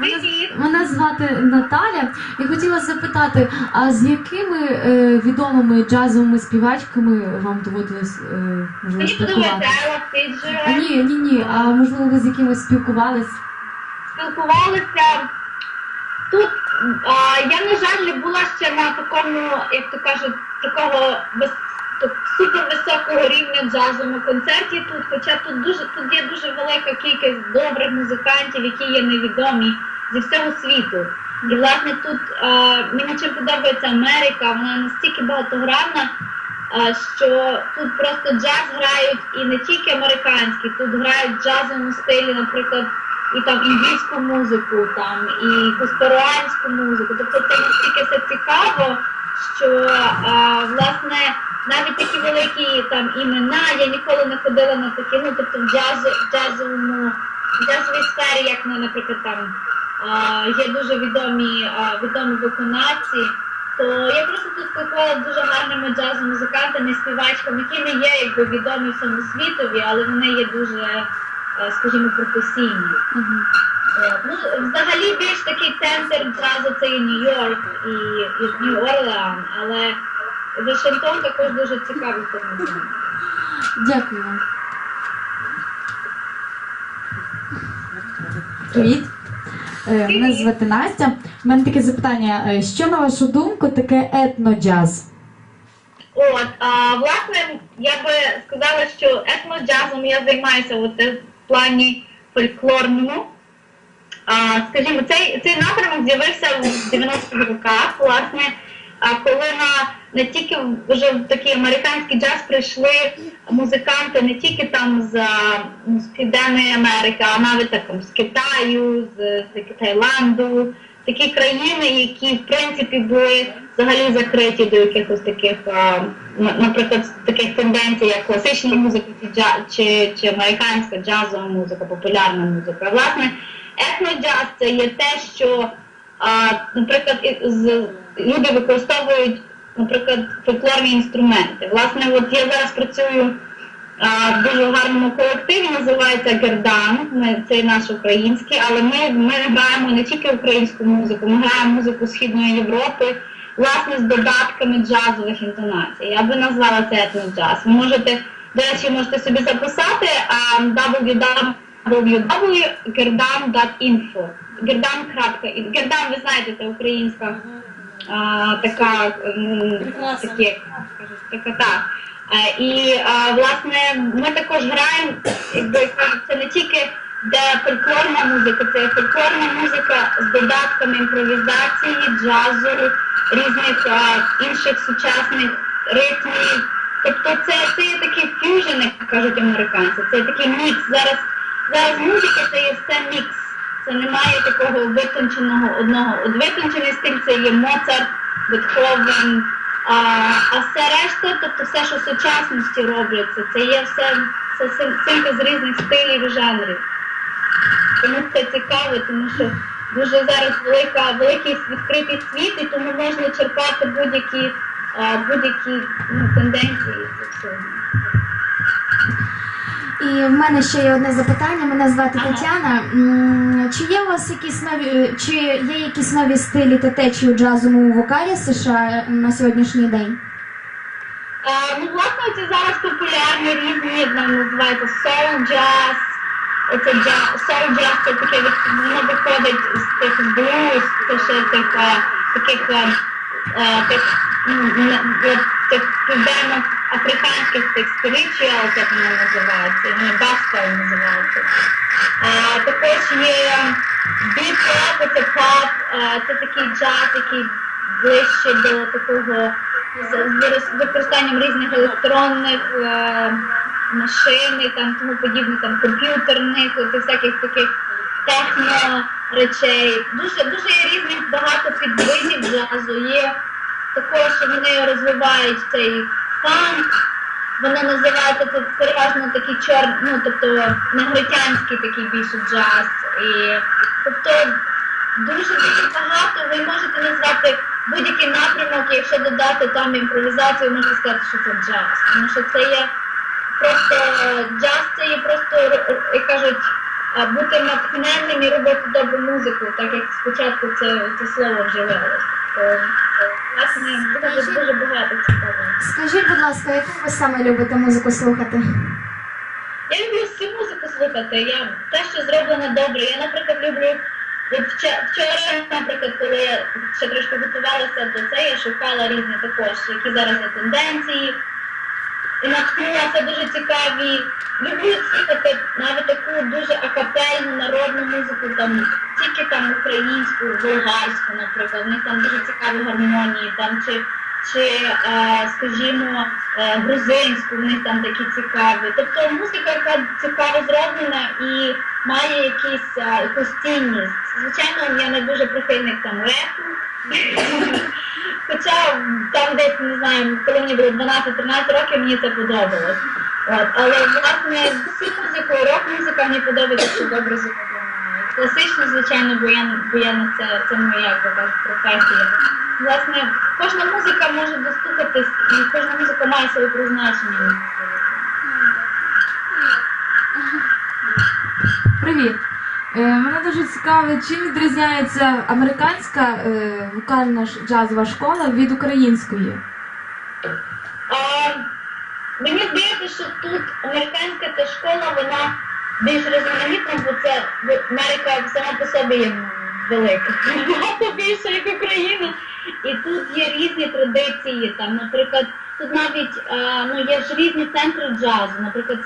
Привіт! Мене звати Наталя і хотіла запитати, а з якими е, відомими джазовими співачками вам доводилось е, можливо Мені подобається спілкуватися? А, Фіджеральд. ні, ні, ні. А можливо, ви з якимось спілкувались? Спілкувалися. Тут а, я, на жаль, не була ще на такому, як то кажуть, такого вис... так, супервисокого рівня джазовому концерті тут, хоча тут дуже тут є дуже велика кількість добрих музикантів, які є невідомі зі всього світу. І власне тут а, мені чим подобається Америка, вона настільки багатогранна, а, що тут просто джаз грають і не тільки американський, тут грають джазовому стилі, наприклад, і там індійську музику, там і якусь перуанську музику. Тобто це настільки все цікаво, що а, власне навіть такі великі там імена я ніколи не ходила на такі, ну тобто в джаз, джазовому в джазовій сфері, як наприклад, там є дуже відомі відомі виконавці. То я просто тут спілкувалася з дуже гарними джаз-музикантами, співачками, які не є якби відомі всьому світові, але вони є дуже, е, скажімо, професійні. От. Ну, взагалі більш такий центр джазу це і Нью-Йорк і, і Нью-Орлеан, але Вашингтон також дуже цікавий тому. Дякую вам. Привіт. Е, Мене звати Настя. У мене таке запитання: Е, що на вашу думку таке етноджаз? От, а, власне, я би сказала, що етноджазом я займаюся от, е, в плані фольклорному. А, скажімо, цей, цей напрямок з'явився в 90-х роках, власне, а, коли на не тільки вже в такий американський джаз прийшли музиканти не тільки там з, з Південної Америки, а навіть так, з Китаю, з, з Таїланду, такі країни, які в принципі були взагалі закриті до якихось таких, а, наприклад, таких тенденцій, як класична музика чи, чи, американська джазова музика, популярна музика. Власне, етноджаз це є те, що, а, наприклад, люди використовують, наприклад, фольклорні інструменти. Власне, от я зараз працюю а, в дуже гарному колективі, називається Гердан. Це наш український, але ми, ми граємо не тільки українську музику, ми граємо музику Східної Європи, власне, з додатками джазових інтонацій. Я би назвала це етноджаз. Ви можете, до речі, можете собі записати а, www.gerdan.info. Gerdan.info. Gerdan, ви знаєте, це українська а, така, м, кажуть, така так. І а, власне ми також граємо, якби це не тільки де фольклорна музика, це фольклорна музика з додатками імпровізації, джазу, різних а, інших сучасних ритмів. Тобто це, це є такий ф'южн, як кажуть американці, це такий мікс. Зараз, зараз музика це є все мікс. Це немає такого витонченого одного. От витончений стиль це є Моцарт, Бетховен, а, а все решта, тобто все, що в сучасності робляться, це є все син- синтез різних стилів і жанрів. Тому це цікаво, тому що дуже зараз велика, великий відкритий світ, і тому можна черпати будь-які будь-які ну, тенденції. І в мене ще є одне запитання. Мене звати Ага. Тетяна. Чи є у вас якісь нові, чи є якісь нові стилі та течії у джазовому вокалі США на сьогоднішній день? А, ну, власне, це зараз популярні різні, там називається soul jazz. Оце джаз, soul jazz це таке, воно виходить з тих блюз, це ще тих, а, таких, а, а, тих, ну, не- тих як вони називаються, вони gospel називаються. А, також є біп-поп, це поп, це такий джаз, який ближче до такого з використанням різних електронних е, машин і там тому подібне, там комп'ютерних, всяких таких техно речей. Дуже дуже є різних багато підвидів джазу. Є також вони розвивають цей фанк. Воно називається це переважно такий чор, ну тобто негритянський такий більше джаз. І тобто дуже дуже багато. Ви можете назвати будь-який напрямок, якщо додати там імпровізацію, можна сказати, що це джаз. Тому що це є просто джаз, це є просто як кажуть, бути натхненним і робити добру музику, так як спочатку це, це слово вживалося. Власне, дуже, дуже багато цікавого. Скажіть, будь ласка, яку ви саме любите музику слухати? Я люблю всю музику слухати. Я те, що зроблено добре. Я, наприклад, люблю. От вчора, наприклад, коли я ще трошки готувалася до цього, я шукала різні також, які зараз є тенденції. І наткнулася дуже цікаві. Люблю слухати навіть таку дуже акапельну народну музику, там тільки там українську, болгарську, наприклад. В них там дуже цікаві гармонії, там чи, чи е, скажімо, е, грузинську, в них там такі цікаві. Тобто музика, яка цікаво зроблена і має якісь, е, цінність. Звичайно, я не дуже прихильник там репу. Хоча там десь, не знаю, коли мені було 12-13 років, мені це подобалось. От, але власне всю музику, рок-музика мені подобається, що добре зроблена. Класично, звичайно, бо я, бо я на це, це моя професія. Власне, кожна музика може достукатись, і кожна музика має своє призначення. Привіт. Е, мене дуже цікавить, чим відрізняється американська е, вокальна джазова школа від української. А, мені здається, що тут американська ця школа, вона більш різноманітна, бо це Америка сама по собі є велика. Багато більше, як Україна. І тут є різні традиції. Там, наприклад, тут навіть а, ну, є ж різні центри джазу. Наприклад,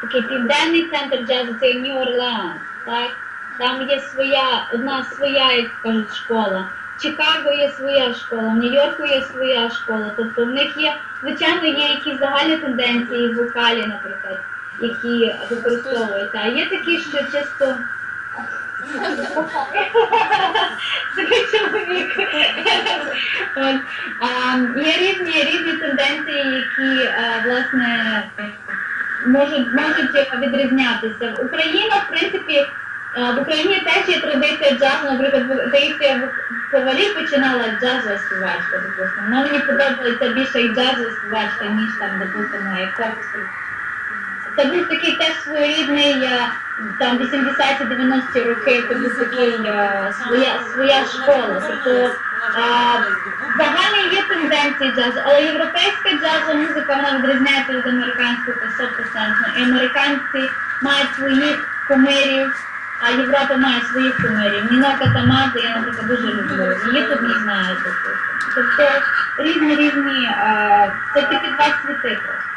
такий південний центр джазу це Нью-Орлеан. Так? Там є своя, одна своя, як кажуть, школа. В Чикаго є своя школа, в Нью-Йорку є своя школа. Тобто в них є, звичайно, є якісь загальні тенденції в вокалі, наприклад, які використовують. А є такі, що чисто. Такий чоловік. Є різні, різні тенденції, які власне можуть, можуть відрізнятися. Україна, в принципі, е, в Україні теж є традиція джазу, наприклад, Таїсія Ковалій починала джазова співачка, допустимо. Ну, мені подобається більше і джазова співачка, ніж там, допустимо, як Копський. Це був такий теж своєрідний, е, там 80-90-ті роки, це був такий е, своя, своя школа. Тобто загальні є тенденції джазу, але європейська джазова музика вона відрізняється від американської та 100%. І американці мають своїх кумирів, а Європа має своїх кумирів. Нінока Тамази я, наприклад, дуже люблю. Її тут не знаєте. Тобто різні різні, е, це такі два світи просто.